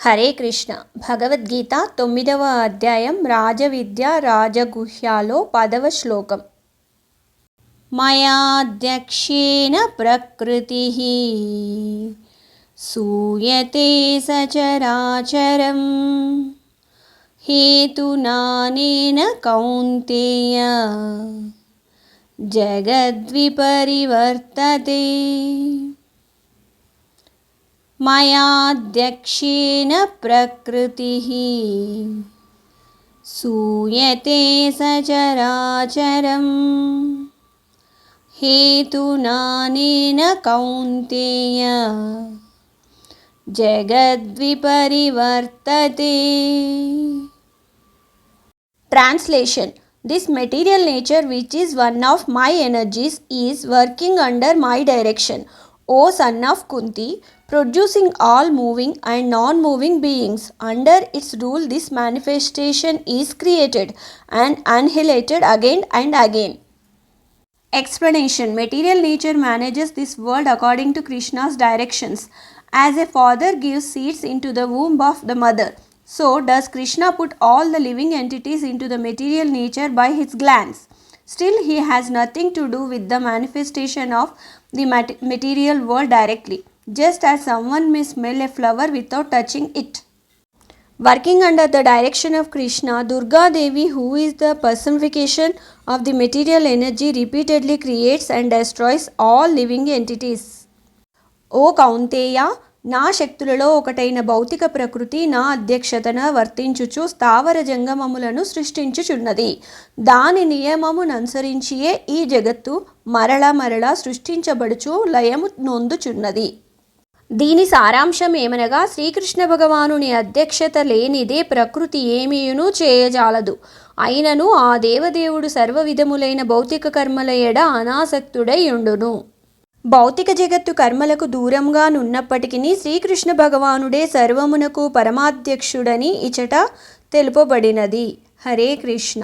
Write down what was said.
హరే కృష్ణ. భగవద్గీత తొమ్మిదవ అధ్యాయం రాజవిద్య రాజగుహ్యాలో పదవ శ్లోకం. మయాధ్యక్షేణ ప్రకృతి. సూయతే సచరాచరం. హేతునానేన కౌంతేయ. జగద్విపరివర్తతే. मयाध्यक्षेन प्रकृतिः। शूयते सचराचरम् हेतुनानेन कौन्तेय। जगद्विपरिवर्तते। Translation this material nature which is one of my energies is working under my direction O son of Kunti, producing all moving and non moving beings. Under its rule, this manifestation is created and annihilated again and again. Explanation Material nature manages this world according to Krishna's directions. As a father gives seeds into the womb of the mother, so does Krishna put all the living entities into the material nature by his glance. Still, he has nothing to do with the manifestation of the mat- material world directly, just as someone may smell a flower without touching it. Working under the direction of Krishna, Durga Devi, who is the personification of the material energy, repeatedly creates and destroys all living entities. O Kaunteya, నా శక్తులలో ఒకటైన భౌతిక ప్రకృతి నా అధ్యక్షతన వర్తించుచు స్థావర జంగమములను సృష్టించుచున్నది. దాని నియమముననుసరించియే ఈ జగత్తు మరల మరల సృష్టించబడుచు లయము నొందుచున్నది. దీని సారాంశం ఏమనగా శ్రీకృష్ణ భగవానుని అధ్యక్షత లేనిదే ప్రకృతి ఏమీయును చేయజాలదు. అయినను ఆ దేవదేవుడు సర్వవిధములైన భౌతిక కర్మల ఎడ అనాసక్తుడై ఉండును. భౌతిక జగత్తు కర్మలకు దూరంగా నున్నప్పటికీ శ్రీకృష్ణ భగవానుడే సర్వమునకు పరమాధ్యక్షుడని ఇచట తెలుపబడినది. హరే కృష్ణ.